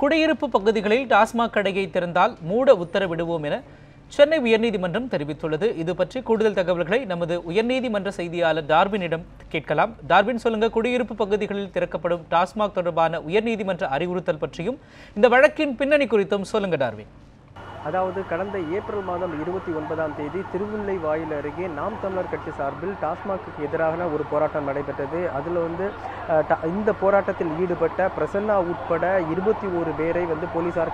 குடியிருப்பு பகுதிகளில் டாஸ்மாக் கடையை திறந்தால் மூட உத்தரவிடுவோம் என சென்னை உயர்நீதிமன்றம் தெரிவித்துள்ளது. இது பற்றி கூடுதல் தகவல்களை நமது உயர்நீதிமன்ற செய்தியாளர் டார்வினிடம் கேட்கலாம். டார்வின் சொல்லுங்க குடியிருப்பு பகுதிகளில் திறக்கப்படும் டாஸ்மாக் தொடர்பான உயர்நீதிமன்ற அறிவுறுத்தல் பற்றியும் இந்த வழக்கின் பின்னணி குறித்தும் சொல்லுங்க டார்வின். அதாவது கடந்த ஏப்ரல் மாதம் இருபத்தி ஒன்பதாம் தேதி திருவில்லை வாயில் அருகே நாம் தமிழர் கட்சி சார்பில் டாஸ்மாக்கு எதிரான ஒரு போராட்டம் நடைபெற்றது. அதில் வந்து இந்த போராட்டத்தில் ஈடுபட்ட பிரசன்னா உட்பட இருபத்தி ஒரு பேரை வந்து போலீசார்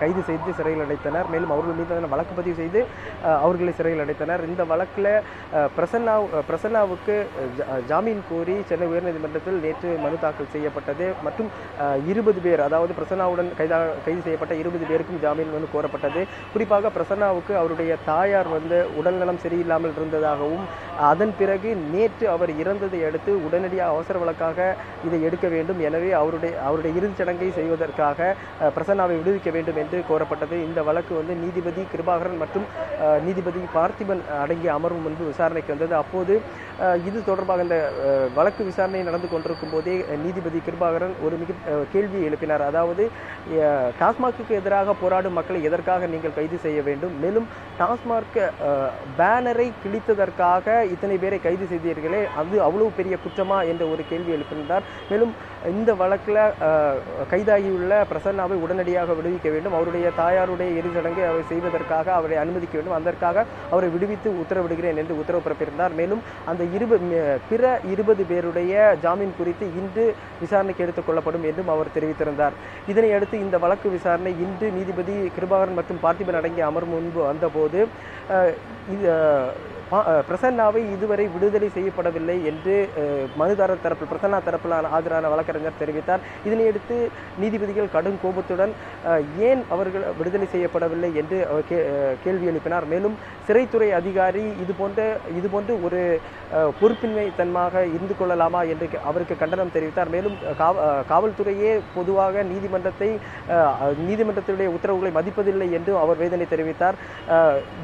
கைது செய்து சிறையில் அடைத்தனர். மேலும் அவர்கள் மீதான வழக்கு பதிவு செய்து அவர்களை சிறையில் அடைத்தனர். இந்த வழக்கில் பிரசன்னா பிரசன்னாவுக்கு ஜா- ஜாமீன் கோரி சென்னை உயர்நீதிமன்றத்தில் நேற்று மனு தாக்கல் செய்யப்பட்டது. மற்றும் இருபது பேர் அதாவது பிரசன்னாவுடன் கைதா கைது செய்யப்பட்ட இருபது பேருக்கும் ஜாமீன் மனு கோரப்பட்டது. குறிப்பாக பிரசன்னாவுக்கு அவருடைய தாயார் வந்து உடல்நலம் சரியில்லாமல் இருந்ததாகவும் அதன் பிறகு நேற்று அவர் இறந்ததை அடுத்து உடனடியாக அவசர வழக்காக இதை எடுக்க வேண்டும். எனவே அவருடைய அவருடைய இறுதிச் சடங்கை செய்வதற்காக பிரசன்னாவை விடுவிக்க வேண்டும் என்று கோரப்பட்டது. இந்த வழக்கு வந்து நீதிபதி கிருபாகரன் மற்றும் நீதிபதி பார்த்திபன் அடங்கிய அமர்வு முன்பு விசாரணைக்கு வந்தது. அப்போது இது தொடர்பாக இந்த வழக்கு விசாரணை நடந்து கொண்டிருக்கும் போதே நீதிபதி கிருபாகரன் ஒரு மிக கேள்வியை எழுப்பினார். அதாவது டாஸ்மாகுக்கு எதிராக போராடும் மக்களை எதற்காக நீங்கள் கைது செய்ய வேண்டும். மேலும் டாஸ்மார்க் பேனரை கிழித்ததற்காக இத்தனை பேரை கைது செய்தீர்களே அது அவ்வளவு பெரிய குற்றமா என்ற ஒரு கேள்வி எழுப்பினார். மேலும் இந்த வழக்கில் கைதாகியுள்ள பிரசன்னாவை உடனடியாக விடுவிக்க வேண்டும். அவருடைய தாயாருடைய இறுதிச்சடங்கை அவர் செய்வதற்காக அவரை அனுமதிக்க வேண்டும். அதற்காக அவரை விடுவித்து உத்தரவிடுகிறேன் என்று உத்தரவு பிறப்பிருந்தார் மேலும் அந்த இருபது பிற இருபது பேருடைய ஜாமீன் குறித்து இன்று விசாரணைக்கு எடுத்துக் கொள்ளப்படும் என்றும் அவர் தெரிவித்திருந்தார். இதனையடுத்து இந்த வழக்கு விசாரணை இன்று நீதிபதி கிருபாகரன் மற்றும் பார்த்திபன் அடங்கிய அமர் முன்பு வந்தபோது இது பிரசன்னாவை இதுவரை விடுதலை செய்யப்படவில்லை என்று மனுதாரர் தரப்பில் பிரசன்னா தரப்பில் ஆஜரான வழக்கறிஞர் தெரிவித்தார். இதனையடுத்து நீதிபதிகள் கடும் கோபத்துடன் ஏன் அவர்கள் விடுதலை செய்யப்படவில்லை என்று அவர் கே- கேள்வி எழுப்பினார். மேலும் சிறைத்துறை அதிகாரி இது போன்ற இது போன்று ஒரு பொறுப்பின்மை தன்மாக இருந்து கொள்ளலாமா என்று அவருக்கு கண்டனம் தெரிவித்தார். மேலும் காவல்துறையே பொதுவாக நீதிமன்றத்தை நீதிமன்றத்துடைய உத்தரவுகளை மதிப்பதில்லை என்று அவர் வேதனை தெரிவித்தார்.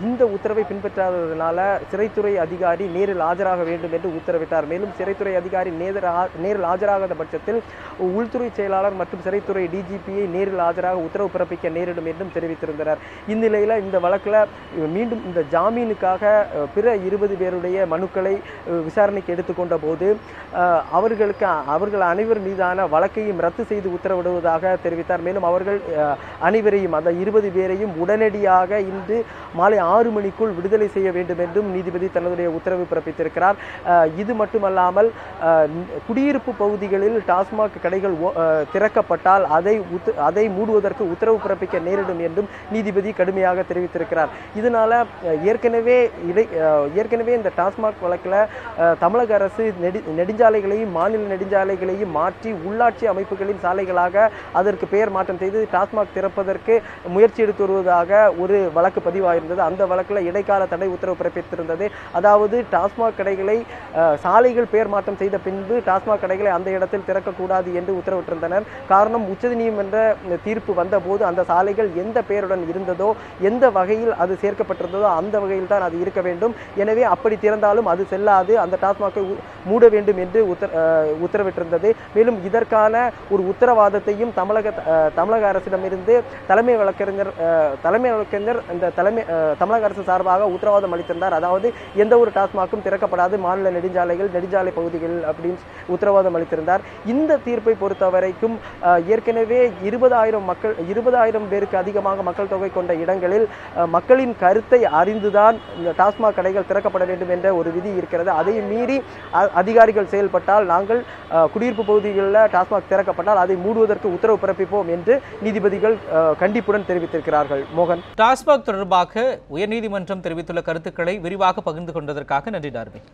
இந்த உத்தரவை பின்பற்றாததனால சிறைத்துறை அதிகாரி நேரில் ஆஜராக வேண்டும் என்று உத்தரவிட்டார். மேலும் சிறைத்துறை அதிகாரி நேரில் நேரில் ஆஜராகாத பட்சத்தில் உள்துறை செயலாளர் மற்றும் சிறைத்துறை டிஜிபியை நேரில் ஆஜராக உத்தரவு பிறப்பிக்க நேரிடும் என்றும் தெரிவித்திருந்தனர். இந்நிலையில் இந்த வழக்கில் மீண்டும் இந்த ஜாமீனுக்காக பிற இருபது பேருடைய மனுக்களை விசாரணைக்கு எடுத்துக்கொண்ட போது அவர்களுக்கு அவர்கள் அனைவர் மீதான வழக்கையும் ரத்து செய்து உத்தரவிடுவதாக தெரிவித்தார். மேலும் அவர்கள் அனைவரையும் அந்த இருபது பேரையும் உடனடியாக இன்று மாலை ஆறு மணிக்குள் விடுதலை செய்ய வேண்டும் என்றும் நீதிபதி தன்னுடைய உத்தரவு பிறப்பித்திருக்கிறார். இது மட்டுமல்லாமல் குடியிருப்பு பகுதிகளில் டாஸ்மாக் கடைகள் திறக்கப்பட்டால் அதை அதை மூடுவதற்கு உத்தரவு பிறப்பிக்க நேரிடும் என்றும் நீதிபதி கடுமையாக தெரிவித்திருக்கிறார். இதனால ஏற்கனவே இடை ஏற்கனவே இந்த டாஸ்மாக் வழக்கில் தமிழக அரசு நெடு நெடுஞ்சாலைகளையும் மாநில நெடுஞ்சாலைகளையும் மாற்றி உள்ளாட்சி அமைப்புகளின் சாலைகளாக அதற்கு பெயர் மாற்றம் செய்து டாஸ்மாக் திறப்பதற்கு முயற்சி எடுத்து வருவதாக ஒரு வழக்கு பதிவாயிருந்தது. அந்த வழக்கில் இடைக்கால தடை உத்தரவு பிறப்பித்திருந்தது. அதாவது டாஸ்மாக் கடைகளை சாலைகள் பெயர் மாற்றம் செய்த பின்பு டாஸ்மாக் கடைகளை அந்த இடத்தில் திறக்கக்கூடாது என்று உத்தரவிட்டிருந்தனர். காரணம் உச்சநீதிமன்ற தீர்ப்பு வந்தபோது அந்த சாலைகள் எந்த பெயருடன் இருந்ததோ எந்த வகையில் அது சேர்க்கப்பட்டிருந்ததோ அந்த வகையில் தான் அது இருக்க வேண்டும். எனவே அப்படி திறந்தாலும் அது செல்லாது அந்த டாஸ்மாகை மூட வேண்டும் என்று உத்தர உத்தரவிட்டிருந்தது. மேலும் இதற்கான ஒரு உத்தரவாதத்தையும் தமிழக தமிழக அரசிடமிருந்து தலைமை வழக்கறிஞர் தலைமை வழக்கறிஞர் இந்த தலைமை தமிழக அரசு சார்பாக உத்தரவாதம் அளித்திருந்தார். அதாவது அதாவது எந்த ஒரு டாஸ்மாக்கும் திறக்கப்படாது. மாநில நெடுஞ்சாலைகள் நெடுஞ்சாலை பகுதிகள் அப்படின்னு உத்தரவாதம் அளித்திருந்தார். இந்த தீர்ப்பை பொறுத்த வரைக்கும் ஏற்கனவே இருபதாயிரம் மக்கள் இருபதாயிரம் பேருக்கு அதிகமாக மக்கள் தொகை கொண்ட இடங்களில் மக்களின் கருத்தை அறிந்துதான் இந்த டாஸ்மாக் கடைகள் திறக்கப்பட வேண்டும் என்ற ஒரு விதி இருக்கிறது. அதை மீறி அதிகாரிகள் செயல்பட்டால் நாங்கள் குடியிருப்பு பகுதிகளில் டாஸ்மாக் திறக்கப்பட்டால் அதை மூடுவதற்கு உத்தரவு பிறப்பிப்போம் என்று நீதிபதிகள் கண்டிப்புடன் தெரிவித்திருக்கிறார்கள். மோகன். டாஸ்மாக் தொடர்பாக உயர்நீதிமன்றம் தெரிவித்துள்ள கருத்துக்களை விரிவாக விரிவாக பகிர்ந்து கொண்டதற்காக நன்றி டார்வின்.